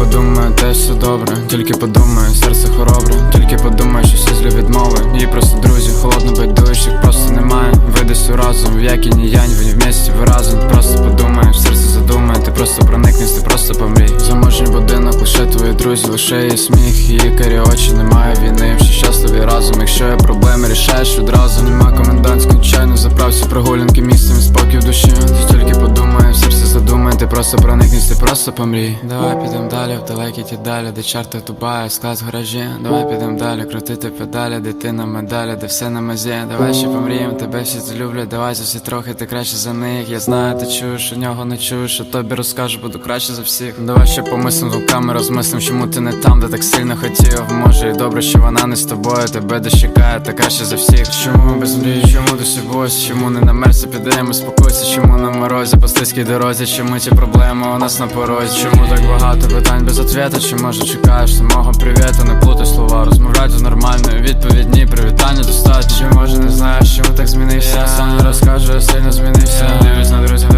подумаю, те все добре, тільки подумаю, серце хоробре, тільки подумаю, що всі злі відмови. Її просто друзі, холодно байдужих просто немає. Ви десь у разом, в як і ні янь, ви вместе ви разом. Просто подумаєш, серце задумає, ти просто проникнеш, ти просто помрій. Заможний будинок, лише твої друзі, лише її сміх, її карі очі, немає війни, всі щасливі разом. Якщо є проблеми, рішаєш відразу. Нема комендантської чайно заправці прогулянки просто проникнеш, ти просто помрій. Давай підем далі, в далекі ті далі, де чарти тубає, склад гаражі. Давай підем далі, крутити педалі, дитина медалі, де все на мезі. Давай ще помрієм, тебе всі злюблять, давай за всі трохи, ти краще за них. Я знаю, ти чуєш, у нього не чуєш, що тобі розкажу, буду краще за всіх. Давай ще помислим руками, розмислим, чому ти не там, де так сильно хотів. Може, і добре, що вона не з тобою, тебе дочекає, та краще за всіх. Чому ми без мрії, чому досі бось, чому не на мерсі підемо, спокойся, чому на морозі, по слизькій дорозі, чому ці проблеми у нас на порозі, чому так багато питань без ответа, чи може чекаєш самого привіта, не плутай слова, розмовляй з нормальною відповідь, ні, привітання достатньо. Чи може не знаєш, чому так змінився? Сам не розкажу, я сильно змінився. дивись на одружився.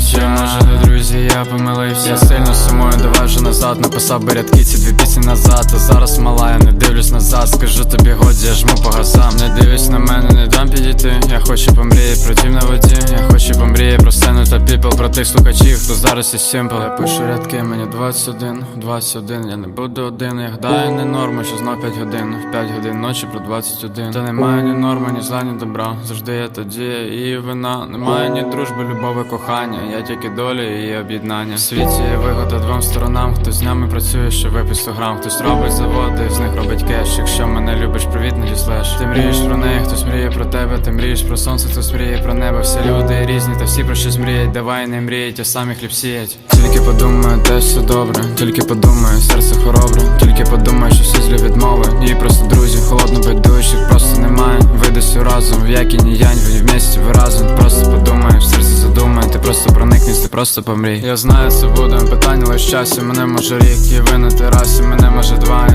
Чи може друзі, я помилився. Я сильно сумую, давай вже назад. Написав би рядки ці дві пісні назад. А зараз мала, я не дивлюсь назад. Скажу тобі, годі, я жму по газам. Не дивись на мене, не дам підійти. Я хочу помріє, про тім на воді. Я хочу помріє, про сцену та піпл, про тих слухачів, хто зараз є симпл. Я пишу рядки, мені 21, 21, я не буду один. Я гадаю, не норма, що знов 5 годин. В 5 годин ночі про 21. Та немає ні норми, ні зла, ні добра. Завжди є тоді і вина. Немає ні дружби, любові, кохання. Я тільки долі і об'єднання. В світі є вигода двом сторонам. Хтось з нами працює, що 100 грам. Хтось робить заводи, з них робить кеш. Якщо мене любиш, привіт, не діслеш. Ти мрієш про неї, хтось мріє про тебе. Ти мрієш про сонце, хтось мріє про небо. Всі люди різні, та всі про щось мріють. Давай не мріють, а самі хліб сіять. Тільки подумаю, те все добре. Тільки подумаю, серце хоробре. Тільки подумаю, що всі злі відмови. Її просто друзі, холодно байдужих просто немає. Ви у разом, в як і ні янь, ви вместе ви разом. Просто подумаєш, серце задумає, ти просто проникнеш, ти просто помрій. Я знаю, це буде питання лише часу. Мене може рік, і ви на терасі, мене може два,